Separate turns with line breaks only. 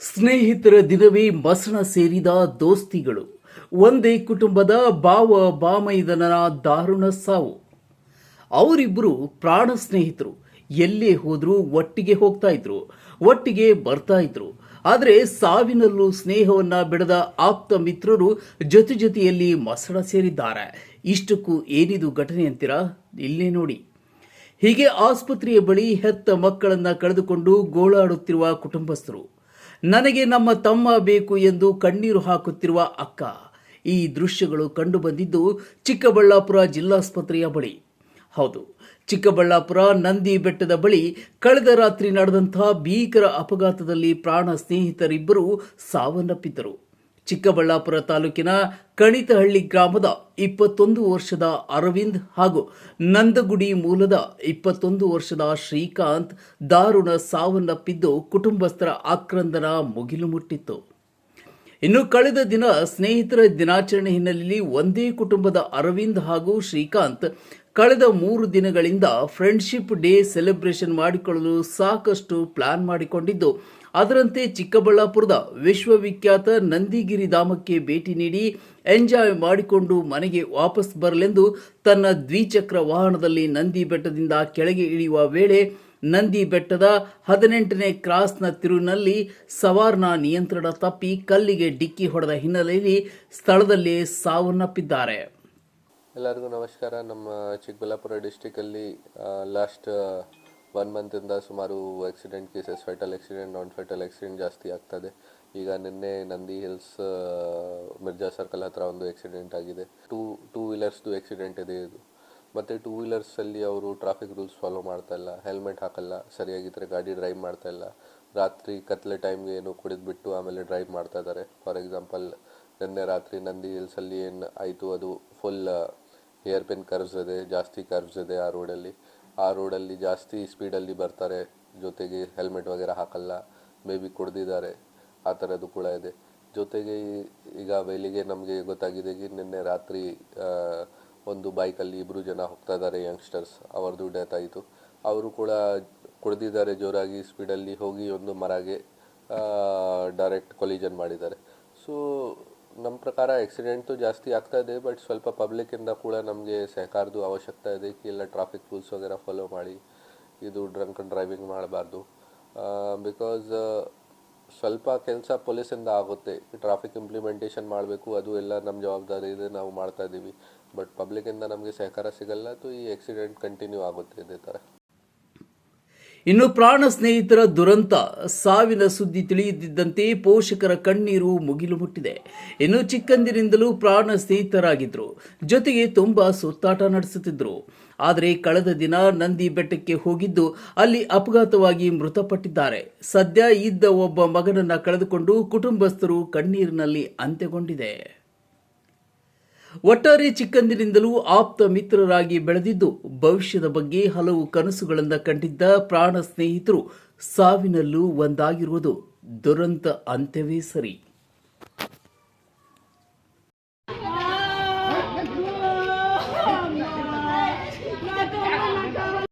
ಸ್ನೇಹಿತರ ದಿನವೇ ಮಸಣ ಸೇರಿದ ದೋಸ್ತಿಗಳು. ಒಂದೇ ಕುಟುಂಬದ ಬಾವ ಬಾಮೈದನನ ದಾರುಣ ಸಾವು. ಅವರಿಬ್ಬರು ಪ್ರಾಣ ಸ್ನೇಹಿತರು. ಎಲ್ಲೇ ಹೋದರೂ ಒಟ್ಟಿಗೆ ಹೋಗ್ತಾ ಇದ್ರು. ಒಟ್ಟಿಗೆ ಬರ್ತಾ ಇದ್ರು. ಆದರೆ ಸಾವಿನಲ್ಲೂ ಸ್ನೇಹವನ್ನ ಬಿಡದ ಆಪ್ತ ಮಿತ್ರರು ಜೊತೆ ಜೊತೆಯಲ್ಲಿ ಮಸಣ ಸೇರಿದ್ದಾರೆ. ಇಷ್ಟಕ್ಕೂ ಏನಿದು ಘಟನೆ ಅಂತೀರಾ? ಇಲ್ಲೇ ನೋಡಿ. ಹೀಗೆ ಆಸ್ಪತ್ರೆಯ ಬಳಿ ಹೆತ್ತ ಮಕ್ಕಳನ್ನ ಕಳೆದುಕೊಂಡು ಗೋಳಾಡುತ್ತಿರುವ ಕುಟುಂಬಸ್ಥರು. ನನಗೆ ನಮ್ಮ ತಮ್ಮ ಬೇಕು ಎಂದು ಕಣ್ಣೀರು ಹಾಕುತ್ತಿರುವ ಅಕ್ಕ. ಈ ದೃಶ್ಯಗಳು ಕಂಡುಬಂದಿದ್ದು ಚಿಕ್ಕಬಳ್ಳಾಪುರ ಜಿಲ್ಲಾಸ್ಪತ್ರೆಯ ಬಳಿ. ಹೌದು, ಚಿಕ್ಕಬಳ್ಳಾಪುರ ನಂದಿ ಬೆಟ್ಟದ ಬಳಿ ಕಳೆದ ರಾತ್ರಿ ನಡೆದಂತಹ ಭೀಕರ ಅಪಘಾತದಲ್ಲಿ ಪ್ರಾಣ ಸ್ನೇಹಿತರಿಬ್ಬರು ಸಾವನ್ನಪ್ಪಿದ್ದರು. ಚಿಕ್ಕಬಳ್ಳಾಪುರ ತಾಲೂಕಿನ ಕಣಿತಹಳ್ಳಿ ಗ್ರಾಮದ ಇಪ್ಪತ್ತೊಂದು ವರ್ಷದ ಅರವಿಂದ್ ಹಾಗೂ ನಂದಗುಡಿ ಮೂಲದ ಇಪ್ಪತ್ತೊಂದು ವರ್ಷದ ಶ್ರೀಕಾಂತ್ ದಾರುಣ ಸಾವನ್ನಪ್ಪಿದ್ದು ಕುಟುಂಬಸ್ಥರ ಆಕ್ರಂದನ ಮುಗಿಲು ಮುಟ್ಟಿತ್ತು ಇನ್ನು ಕಳೆದ ದಿನ ಸ್ನೇಹಿತರ ದಿನಾಚರಣೆ ಹಿನ್ನೆಲೆಯಲ್ಲಿ ಒಂದೇ ಕುಟುಂಬದ ಅರವಿಂದ್ ಹಾಗೂ ಶ್ರೀಕಾಂತ್ ಕಳೆದ ಮೂರು ದಿನಗಳಿಂದ ಫ್ರೆಂಡ್ಶಿಪ್ ಡೇ ಸೆಲೆಬ್ರೇಷನ್ ಮಾಡಿಕೊಳ್ಳಲು ಸಾಕಷ್ಟು ಪ್ಲಾನ್ ಮಾಡಿಕೊಂಡಿದ್ದು ಅದರಂತೆ ಚಿಕ್ಕಬಳ್ಳಾಪುರದ ವಿಶ್ವವಿಖ್ಯಾತ ನಂದಿಗಿರಿ ಧಾಮಕ್ಕೆ ಭೇಟಿ ನೀಡಿ ಎಂಜಾಯ್ ಮಾಡಿಕೊಂಡು ಮನೆಗೆ ವಾಪಸ್ ಬರಲೆಂದು ತನ್ನ ದ್ವಿಚಕ್ರ ವಾಹನದಲ್ಲಿ ನಂದಿ ಬೆಟ್ಟದಿಂದ ಕೆಳಗೆ ಇಳಿಯುವ ವೇಳೆ ನಂದಿ ಬೆಟ್ಟದ ಹದಿನೆಂಟನೇ ಕ್ರಾಸ್ನ ತಿರುವಿನಲ್ಲಿ ಸವಾರ್ನ ನಿಯಂತ್ರಣ ತಪ್ಪಿ ಕಲ್ಲಿಗೆ ಡಿಕ್ಕಿ ಹೊಡೆದ ಹಿನ್ನೆಲೆಯಲ್ಲಿ ಸ್ಥಳದಲ್ಲೇ ಸಾವನ್ನಪ್ಪಿದ್ದಾರೆ.
ಎಲ್ಲರಿಗೂ ನಮಸ್ಕಾರ. ನಮ್ಮ ಚಿಕ್ಕಬಳ್ಳಾಪುರ ಡಿಸ್ಟಿಕ್ಕಲ್ಲಿ ಲಾಸ್ಟ್ ಒನ್ ಮಂತಿಂದ ಸುಮಾರು accident cases fatal accident non fatal accident ಜಾಸ್ತಿ ಆಗ್ತದೆ. ಈಗ ನಿನ್ನೆ ನಂದಿ ಹಿಲ್ಸ್ ಮಿರ್ಜಾ ಸರ್ಕಲ್ ಹತ್ರ ಒಂದು ಆಕ್ಸಿಡೆಂಟ್ ಆಗಿದೆ. ಟೂ ಟೂ ವೀಲರ್ಸ್ದು ಆಕ್ಸಿಡೆಂಟ್ ಇದೆ ಇದು. ಮತ್ತು ಟೂ ವೀಲರ್ಸಲ್ಲಿ ಅವರು ಟ್ರಾಫಿಕ್ ರೂಲ್ಸ್ ಫಾಲೋ ಮಾಡ್ತಾ ಇಲ್ಲ. ಹೆಲ್ಮೆಟ್ ಹಾಕಲ್ಲ ಸರಿಯಾಗಿದ್ದರೆ ಗಾಡಿ ಡ್ರೈವ್ ಮಾಡ್ತಾ ಇಲ್ಲ. ರಾತ್ರಿ ಕತ್ಲೆ ಟೈಮ್ಗೆ ಏನು ಕುಡಿದ್ಬಿಟ್ಟು ಆಮೇಲೆ ಡ್ರೈವ್ ಮಾಡ್ತಾ ಇದ್ದಾರೆ ಫಾರ್ ಎಕ್ಸಾಂಪಲ್ ನಿನ್ನೆ ರಾತ್ರಿ ನಂದಿ ಹಿಲ್ಸಲ್ಲಿ ಏನು ಆಯಿತು, ಅದು ಫುಲ್ ಹೇರ್ ಪಿನ್ ಕರ್ವ್ಸ್ ಇದೆ, ಜಾಸ್ತಿ ಕರ್ವ್ಸ್ ಇದೆ ಆ ರೋಡಲ್ಲಿ ಆ ರೋಡಲ್ಲಿ ಜಾಸ್ತಿ ಸ್ಪೀಡಲ್ಲಿ ಬರ್ತಾರೆ. ಜೊತೆಗೆ ಹೆಲ್ಮೆಟ್ ವಗೇರ ಹಾಕಲ್ಲ. ಮೇ ಬಿ ಕುಡ್ದಿದ್ದಾರೆ. ಆ ಥರದ್ದು ಕೂಡ ಇದೆ. ಜೊತೆಗೆ ಈಗ ಬೆಳಿಗ್ಗೆ ನಮಗೆ ಗೊತ್ತಾಗಿದೆ ಈಗ ನಿನ್ನೆ ರಾತ್ರಿ ಒಂದು ಬೈಕಲ್ಲಿ ಇಬ್ಬರು ಜನ ಹೋಗ್ತಾ ಇದ್ದಾರೆ ಯಂಗ್ಸ್ಟರ್ಸ್ ಅವ್ರದ್ದು ಡೆತ್ ಆಯಿತು. ಅವರು ಕೂಡ ಕುಡ್ದಿದ್ದಾರೆ, ಜೋರಾಗಿ ಸ್ಪೀಡಲ್ಲಿ ಹೋಗಿ ಒಂದು ಮರಗೆ ಡೈರೆಕ್ಟ್ ಕೊಲಿಜನ್ ಮಾಡಿದ್ದಾರೆ. ಸೊ ನಮ್ಮ ಪ್ರಕಾರ ಆಕ್ಸಿಡೆಂಟು ಜಾಸ್ತಿ ಆಗ್ತಾ ಇದೆ ಬಟ್ ಸ್ವಲ್ಪ ಪಬ್ಲಿಕ್ಕಿಂದ ಕೂಡ ನಮಗೆ ಸಹಕಾರದ್ದು ಅವಶ್ಯಕತೆ ಇದೆ. ಕಿ ಎಲ್ಲ ಟ್ರಾಫಿಕ್ ರೂಲ್ಸ್ ವಗೇರೆ ಫಾಲೋ ಮಾಡಿ, ಇದು ಡ್ರಂಕ್ ಡ್ರೈವಿಂಗ್ ಮಾಡಬಾರ್ದು. ಬಿಕಾಸ್ ಸ್ವಲ್ಪ ಕೆಲಸ ಪೊಲೀಸಿಂದ ಆಗುತ್ತೆ. ಟ್ರಾಫಿಕ್ ಇಂಪ್ಲಿಮೆಂಟೇಷನ್ ಮಾಡಬೇಕು, ಅದು ಎಲ್ಲ ನಮ್ಮ ಜವಾಬ್ದಾರಿ ಇದೆ ನಾವು ಮಾಡ್ತಾ ಇದ್ದೀವಿ ಬಟ್ ಪಬ್ಲಿಕ್ಕಿಂದ ನಮಗೆ ಸಹಕಾರ ಸಿಗಲ್ಲ ಅಥವಾ ಈ ಆಕ್ಸಿಡೆಂಟ್ ಕಂಟಿನ್ಯೂ ಆಗುತ್ತೆ ಇದೇ ಥರ.
ಇನ್ನು ಪ್ರಾಣ ಸ್ನೇಹಿತರ ದುರಂತ, ಸಾವಿನ ಸುದ್ದಿ ತಿಳಿಯುತ್ತಿದ್ದಂತೆ ಪೋಷಕರ ಕಣ್ಣೀರು ಮುಗಿಲು ಮುಟ್ಟಿದೆ. ಇನ್ನು ಚಿಕ್ಕಂದಿನಿಂದಲೂ ಪ್ರಾಣ ಸ್ನೇಹಿತರಾಗಿದ್ದರು ಜೊತೆಗೆ ತುಂಬ ಸುತ್ತಾಟ ನಡೆಸುತ್ತಿದ್ದರು ಆದರೆ ಕಳೆದ ದಿನ ನಂದಿ ಬೆಟ್ಟಕ್ಕೆ ಹೋಗಿದ್ದು, ಅಲ್ಲಿ ಅಪಘಾತವಾಗಿ ಮೃತಪಟ್ಟಿದ್ದಾರೆ. ಸದ್ಯ ಇದ್ದ ಒಬ್ಬ ಮಗನನ್ನ ಕಳೆದುಕೊಂಡು ಕುಟುಂಬಸ್ಥರು ಕಣ್ಣೀರಿನಲ್ಲಿ ಅಂತ್ಯಗೊಂಡಿದೆ. ಒಟ್ಟಾರೆ ಚಿಕ್ಕಂದಿನಿಂದಲೂ ಆಪ್ತ ಮಿತ್ರರಾಗಿ ಬೆಳೆದಿದ್ದು, ಭವಿಷ್ಯದ ಬಗ್ಗೆ ಹಲವು ಕನಸುಗಳನ್ನು ಕಂಡಿದ್ದ ಪ್ರಾಣ ಸ್ನೇಹಿತರು ಸಾವಿನಲ್ಲೂ ಒಂದಾಗಿರುವುದು ದುರಂತ ಅಂತ್ಯವೇ ಸರಿ.